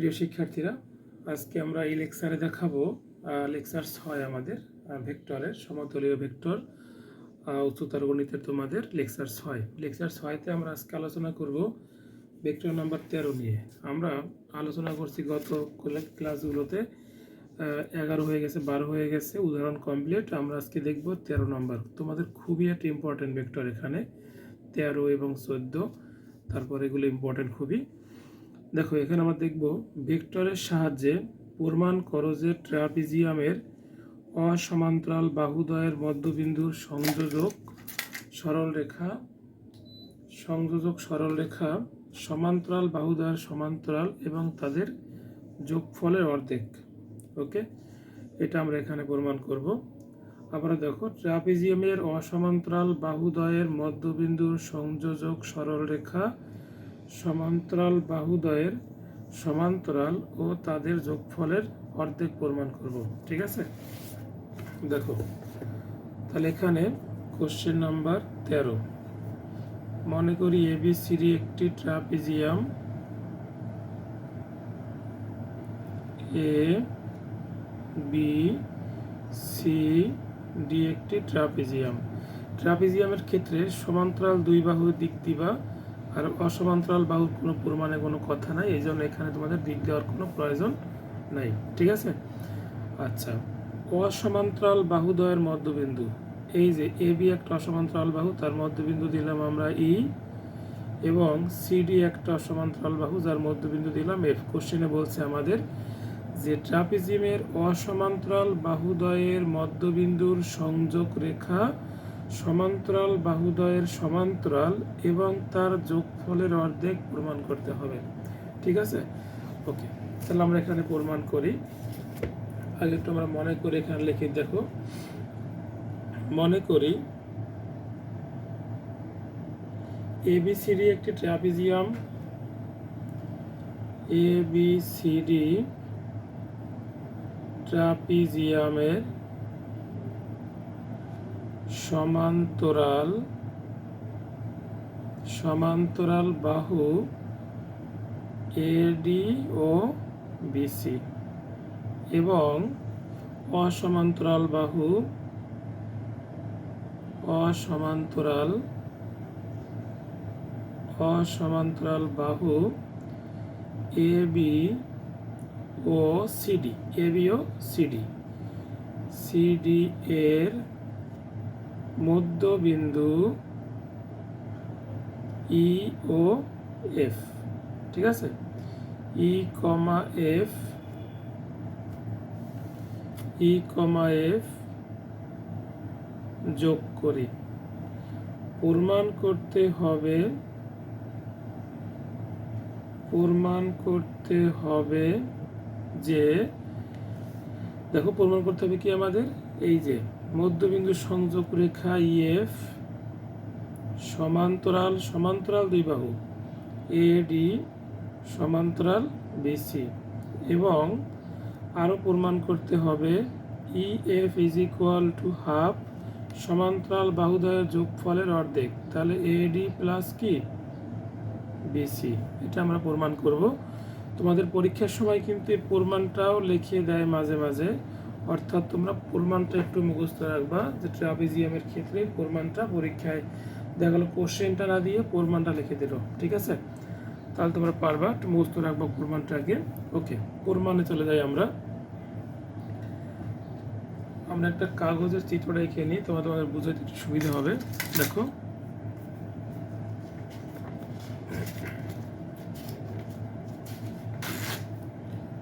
প্রিয় শিক্ষার্থীরা, আজকে আমরা এই লেকচারে দেখাবো লেকচার ছয় আমাদের ভেক্টরের সমতলীয় ভেক্টর উচ্চতর গণিতের তোমাদের লেকচার ছয়। লেকচার ছয়তে আমরা আজকে আলোচনা করব ভেক্টর নাম্বার তেরো নিয়ে। আমরা আলোচনা করছি গত ক্লা- ক্লাসগুলোতে এগারো হয়ে গেছে, বারো হয়ে গেছে, উদাহরণ কমপ্লিট আমরা আজকে দেখব তেরো নাম্বার। তোমাদের খুবই একটা ইম্পর্টেন্ট ভেক্টর এখানে, তেরো এবং চোদ্দ, তারপর এগুলো ইম্পর্টেন্ট খুবই। দেখো, এখানে আমরা দেখব ভেক্টরের সাহায্যে প্রমাণ করো যে ট্রাপিজিয়ামের অসমান্তরাল বাহুদ্বয়ের মধ্যবিন্দুর সংযোজক সরলরেখা সংযোজক সরলরেখা সমান্তরাল বাহুদ্বয়ের সমান্তরাল এবং তাদের যোগফলের অর্ধেক। ওকে? এটা আমরা এখানে প্রমাণ করব। আবার দেখো ট্রাপিজিয়ামের অসমান্তরাল বাহুদ্বয়ের মধ্যবিন্দুর সংযোজক সরলরেখা সমান্তরাল বাহুদ্বয়ের সমান্তরাল ও তাদের যোগফলের অর্ধেক প্রমাণ করব। ঠিক আছে? দেখো, তাহলে এখানে কোশ্চেন নাম্বার তেরো। মনে করি এবিসিডি একটি trapezium A B C D একটি ট্রাপিজিয়াম। ট্রাপিজিয়ামের ক্ষেত্রে সমান্তরাল দুই বাহু দিক দিবা আর অসমান্তরাল বাহুর কোনো প্রমাণে কোনো কথা নাই, এই জন্য এখানে তোমাদের দিক দেওয়ার কোনো প্রয়োজন নাই। ঠিক আছে? আচ্ছা অসমান্তরাল বাহুদ্বয়ের মধ্যবিন্দু। এই যে এ বি একটা অসমান্তরাল বাহু, তার মধ্যবিন্দু দিলাম আমরা ই এবং সিডি একটা অসমান্তরাল বাহু, যার মধ্যবিন্দু দিলাম এফ। কোশ্চেনে বলছে আমাদের যে ট্রাপিজিমের অসমান্তরাল বাহুদ্বয়ের মধ্যবিন্দুর সংযোগ রেখা সমান্তরাল বাহুদ্বয়ের সমান্তরাল এবং তার যোগফলের অর্ধেক প্রমাণ করতে হবে। ঠিক আছে? ওকে, তাহলে আমরা এখানে প্রমাণ করি। আগে আমরা মনে করি এখানে লিখে, দেখো। মনে করি এবিসিডি একটি ট্রাপিজিয়াম এবিসিডি ট্রাপিজিয়ামের সমান্তরাল সমান্তরাল বাহু এডি ও বিসি এবং অসমান্তরাল বাহু অসমান্তরাল অসমান্তরাল বাহু এ বি ও সিডি এ বি ও সিডি সিডি এর মধ্যবিন্দু ই ও এফ ঠিক আছে? ই কমা এফ ই কমা এফ যোগ করি। প্রমাণ করতে হবে, প্রমাণ করতে হবে যে, দেখো প্রমাণ করতে হবে কি আমাদের? এই যে মধ্যবিন্দু সংযোগ রেখা ইএফ সমান্তরাল সমান্তরাল দুই বাহু এডি সমান্তরাল বিসি এবং আরও প্রমাণ করতে হবে E F is equal to half সমান্তরাল বাহুদ্বয়ের যোগফলের অর্ধেক। তাহলে এডি প্লাস কি? বিসি এটা আমরা প্রমাণ করব। তোমাদের পরীক্ষার সময় কিন্তু এই প্রমাণটাও লিখিয়ে দেয় মাঝে মাঝে। অর্থাৎ তোমরা প্রমাণটা একটু মুখস্থ রাখবা যে ট্রাপিজিয়ামের ক্ষেত্রে প্রমাণটা পরীক্ষায় দেখা গেলো কোশ্চেনটা না দিয়ে প্রমাণটা লিখে দিল, ঠিক আছে? তাহলে তোমরা পারবা, একটু মুখস্থ রাখবা প্রমাণটাকে। ওকে, প্রমাণে চলে যাই আমরা। আমরা একটা কাগজের চিত্রটা এঁকে নিই, তোমাদের বুঝতে একটু সুবিধা হবে। দেখো।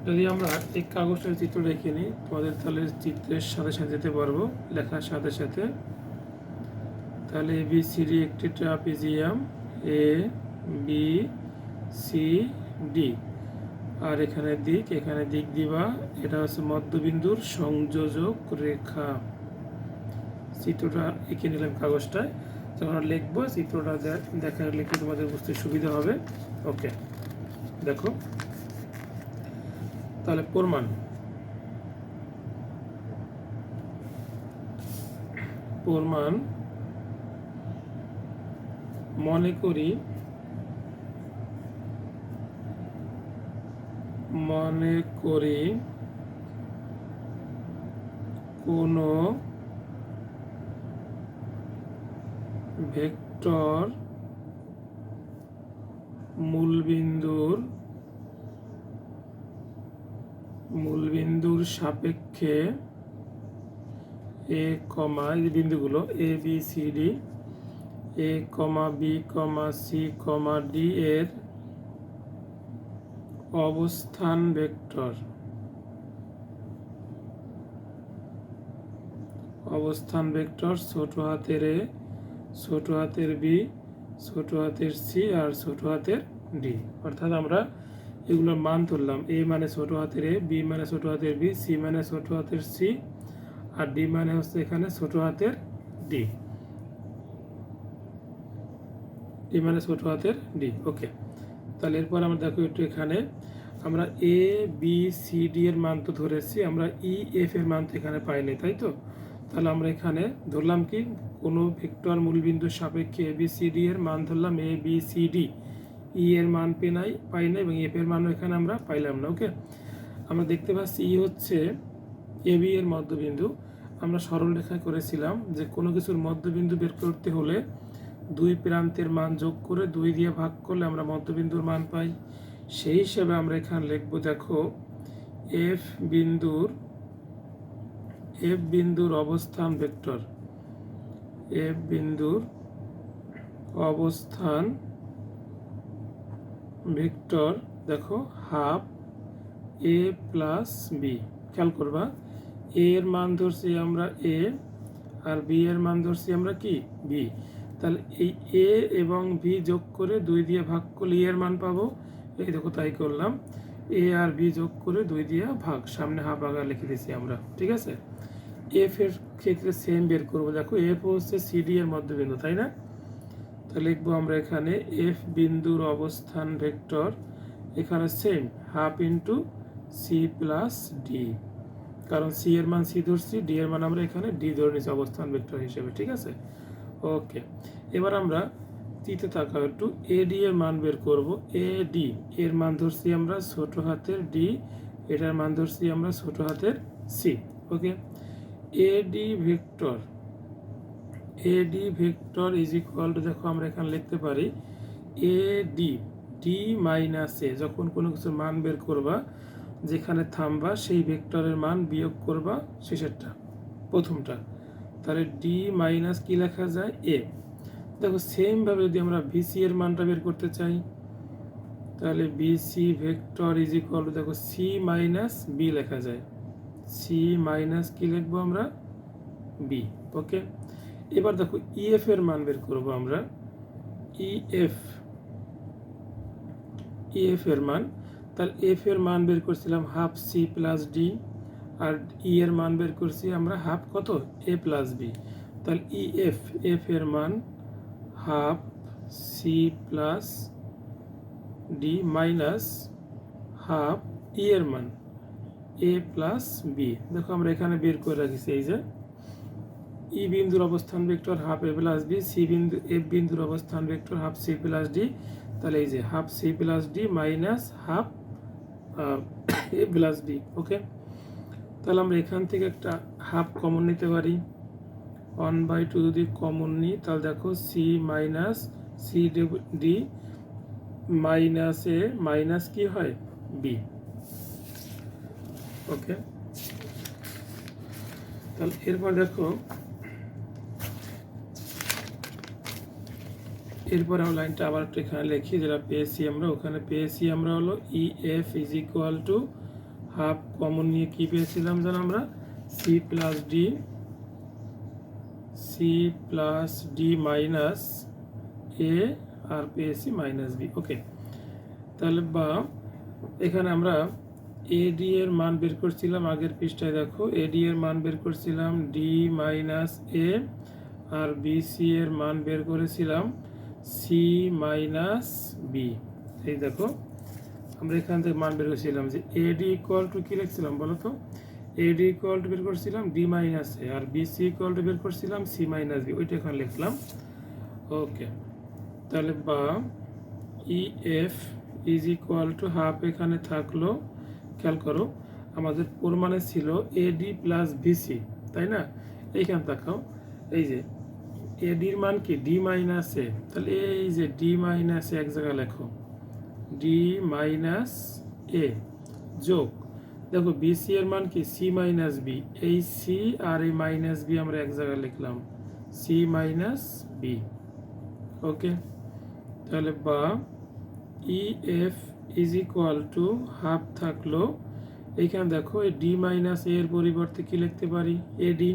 যদি আমরা এই কাগজটার চিত্র রেখে নিই, তোমাদের তাহলে চিত্রের সাথে সাথে যেতে পারব, লেখার সাথে সাথে। তাহলে এ বি সি ডি একটি trapezium A B C D আর এখানে দিক এখানে দিক দিবা, এটা হচ্ছে মধ্যবিন্দুর সংযোজক রেখা। চিত্রটা এঁকে নিলাম কাগজটায়। যখন লিখব, চিত্রটা দেখা লিখে তোমাদের বুঝতে সুবিধা হবে? ওকে, দেখো। তাহলে প্রমাণ। প্রমাণ মনে করি মনে করি কোনো ভেক্টর মূলবিন্দুর মূলবিন্দুর সাপেক্ষে এ কমা এই বিন্দুগুলো A B C D A comma B comma C comma D এর অবস্থান ভেক্টর। অবস্থান ভেক্টর ছোট হাতের এ ছোট হাতের বি ছোট হাতের সি আর ছোট হাতের ডি অর্থাৎ আমরা এগুলোর মান তুললাম। এ মানে ছোট হাতের এ, বি মানে ছোট হাতের বি, সি মানে ছোট হাতের সি, আর ডি মানে হচ্ছে এখানে ছোট হাতের ডি। ডি মানে ছোট হাতের ডি, ওকে। তাহলে এরপর আমরা দেখো একটু এখানে। আমরা এ, বি, সি, ডি এর মান তো ধরেছি, আমরা ই, এফ এর মান তো এখানে পাইনি, তাই তো? তাহলে আমরা এখানে ধরলাম কি? কোনো ভেক্টর মূলবিন্দুর সাপেক্ষে এ, বি, সি, ডি এর মান ধরলাম A, B, C, D. E এর মান পে নাই, পাই না এবং এফ এর মানও এখানে আমরা পাইলাম না ওকে আমরা দেখতে পাচ্ছি ই হচ্ছে এ বি এর মধ্যবিন্দু। আমরা সরল রেখা করেছিলাম যে কোনো কিছুর মধ্যবিন্দু বের করতে হলে দুই প্রান্তের মান যোগ করে দুই দিয়ে ভাগ করলে আমরা মধ্যবিন্দুর মান পাই। সেই হিসেবে আমরা এখানে লিখব, দেখো এফ বিন্দুর এফ বিন্দুর অবস্থান ভেক্টর। এফ বিন্দুর অবস্থান ভেক্টর, দেখো, হাফ এ প্লাস বি। খেয়াল করবা, এ এর মান ধরছি আমরা এ আর বি এর মান ধরছি আমরা কি? বি। তাহলে এই এ এবং বি যোগ করে দুই দিয়ে ভাগ করলে ই এর মান পাবো? এই দেখো, তাই করলাম। এ আর বি যোগ করে দুই দিয়ে ভাগ, সামনে হাফ আগা লিখে দিয়েছি আমরা, ঠিক আছে? এফ এর ক্ষেত্রে সেম বের করব। দেখো এফ হচ্ছে সিডি এর মধ্যবিন্দু, তাই না? তাহলে লিখব আমরা এখানে এফ বিন্দুর অবস্থান ভেক্টর, এখানে same half into C plus D কারণ সি এর মান সি ধরছি ডি এর মান আমরা এখানে ডি ধরে নিচ্ছি অবস্থান ভেক্টর হিসেবে, ঠিক আছে? ওকে এবার আমরা তিতে তাকাও একটু এ ডি এর মান বের করব। এ ডি এর মান ধরছি আমরা ছোট হাতের ডি এটার মান ধরছি আমরা ছোট হাতের C okay A D vector A D vector is equal to দেখো আমরা এখানে লিখতে পারি A D D minus A যখন কোনো কিছুর মান বের করবা, যেখানে থামবা, সেই ভেক্টরের মান বিয়োগ করবা শেষেরটা, প্রথমটা। তাহলে ডি মাইনাস কি লেখা যায়? এ দেখো সেমভাবে যদি আমরা ভিসি এর মানটা বের করতে চাই, তাহলে BC vector is equal to দেখো সি মাইনাস বি লেখা যায়। সি মাইনাস কি লিখব আমরা? বি ওকে এবার দেখো ইএফ এর মান বের করব আমরা। ইএফ ইএফ এর মান। তাহলে এফ এর মান বের করছিলাম হাফ সি প্লাস ডি আর ই এর মান বের করছি আমরা হাফ কত? এ প্লাস বি তাহলে ই এফ এফ এর মান half C plus D minus half E এর মান। এ প্লাস বি দেখো আমরা এখানে বের করে রাখিছি, এই যে। ই বিন্দুর অবস্থান vector half A plus B, C বিন্দু, এফ বিন্দুর অবস্থান vector half C plus D. তাহলে এই যে half C plus D minus half A plus D, okay? তাহলে আমরা এখান থেকে একটা হাফ কমন নিতে পারি। ওয়ান বাই টু যদি কমন নিই, তাহলে দেখো C minus C D minus A minus কি হয়? বি। ওকে? তাহলে এরপর দেখো এরপর আমরা লাইনটা আবার একটু এখানে লিখি, যেটা পেয়েছি আমরা, ওখানে পেয়েছি আমরা হলো E F is equal to half common নিয়ে কি পেয়েছিলাম জানো আমরা? C plus D C plus D minus A আর পেয়েছি মাইনাস বি ওকে তাহলে বা, এখানে আমরা এডি এর মান বের করছিলাম আগের পৃষ্ঠায়, দেখো এডি এর মান বের করছিলাম ডি মাইনাস এ আর বিসি এর মান বের করেছিলাম সি মাইনাস বি এই দেখো, আমরা এখান থেকে মান বের করেছিলাম যে এডি ইকুয়াল টু কী লিখছিলাম বলো তো? এডি ইকুয়াল টু বের করছিলাম ডি মাইনাস এ আর বিসি ইকুয়াল টু বের করছিলাম সি মাইনাস বি ওইটা এখানে লিখলাম। ওকে তাহলে বা E F is equal to half এখানে থাকল, খেয়াল করো, আমাদের প্রমাণে ছিল এডি প্লাস বিসি তাই না? এইখানে তাকাও, এই যে এডির মান কি? ডি মাইনাস এ তাহলে এই যে ডি মাইনাস এক জায়গায় লেখো। ডি মাইনাস এ যোগ। দেখো বিসি এর মান কি? সি মাইনাস বি এই সি আর এই মাইনাস বি আমরা এক জায়গায় লিখলাম। সি মাইনাস বি ওকে তাহলে বা E F is equal to half থাকল। এইখানে দেখো, এই ডি মাইনাস এর পরিবর্তে কি লিখতে পারি? AD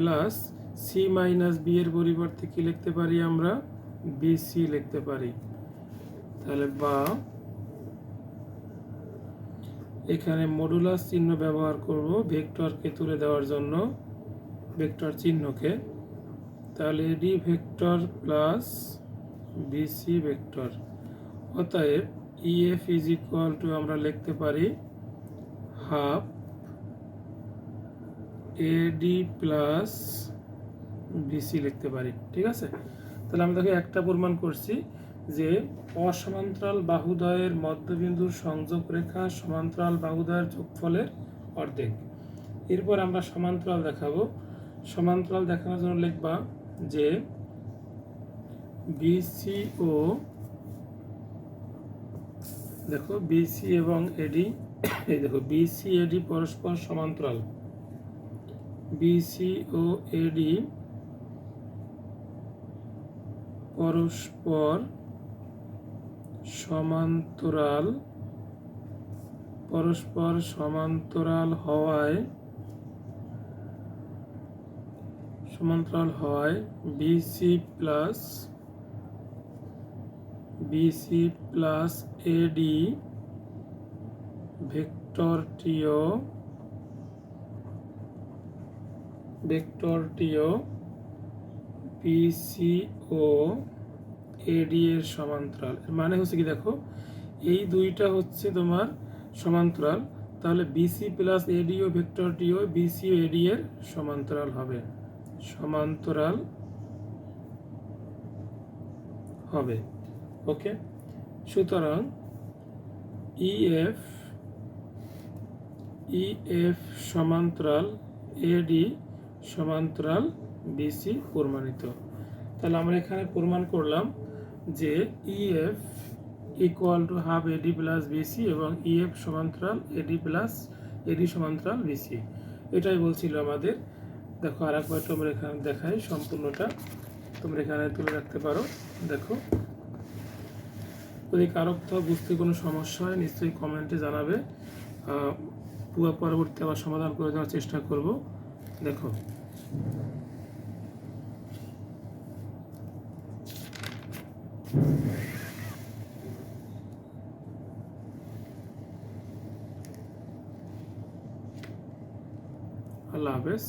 plus C minus B এর পরিবর্তে কি লিখতে পারি আমরা? বিসি লিখতে পারি। তাহলে বা এখানে মডুলাস চিহ্ন ব্যবহার করব ভেক্টরকে তুলে দেওয়ার জন্য ভেক্টর চিহ্নকে। তাহলে AD vector plus BC vector অতএব ইএফ ইজ ইকুয়াল টু আমরা লিখতে পারি হাফ এডি প্লাস বিসি লিখতে পারি, ঠিক আছে? তাহলে আমি দেখো একটা প্রমাণ করছি যে অসমান্তরাল বাহুদয়ের মধ্যবিন্দুর সংযোগ রেখা সমান্তরাল বাহুদয়ের যোগফলের অর্ধেক। এরপর আমরা সমান্তরাল দেখাবো। সমান্তরাল দেখানোর জন্য লিখবা যে বিসি ও দেখো বিসি এবং এডি এই দেখো বিসি এডি পরস্পর সমান্তরাল। বিসি ও এডি পরস্পর সমান্তরাল পরস্পর সমান্তরাল হওয়ায় সমান্তরাল হওয়ায় BC plus BC plus AD ভেক্টরটিও ভেক্টরটিও ও এডি এর সমান্তরাল। মানে হচ্ছে কি দেখো, এই দুইটা হচ্ছে তোমার সমান্তরাল। তাহলে বিসি প্লাস এডি ও ভেক্টরটিও বিসি ও এডি এর সমান্তরাল হবে। সমান্তরাল হবে। ওকে? সুতরাং E ইএফ ইএফ সমান্তরাল এডি সমান্তরাল বিসি প্রমাণিত। তাহলে আমরা এখানে প্রমাণ করলাম যে E EF equal to half AD plus BC এবং ইএফ সমান্তরাল এডি প্লাস এডি সমান্তরাল বিসি এটাই বলছিল আমাদের। দেখো আর একবার তোমরা এখানে দেখাই সম্পূর্ণটা। তোমরা এখানে তুলে রাখতে পারো। দেখো। যদি কারও কোথাও বুঝতে কোনো সমস্যা হয়, নিশ্চয়ই কমেন্টে জানাবে। পরবর্তী আবার সমাধান করে দেওয়ার চেষ্টা করব। দেখো। আল্লাহ হাফেজ।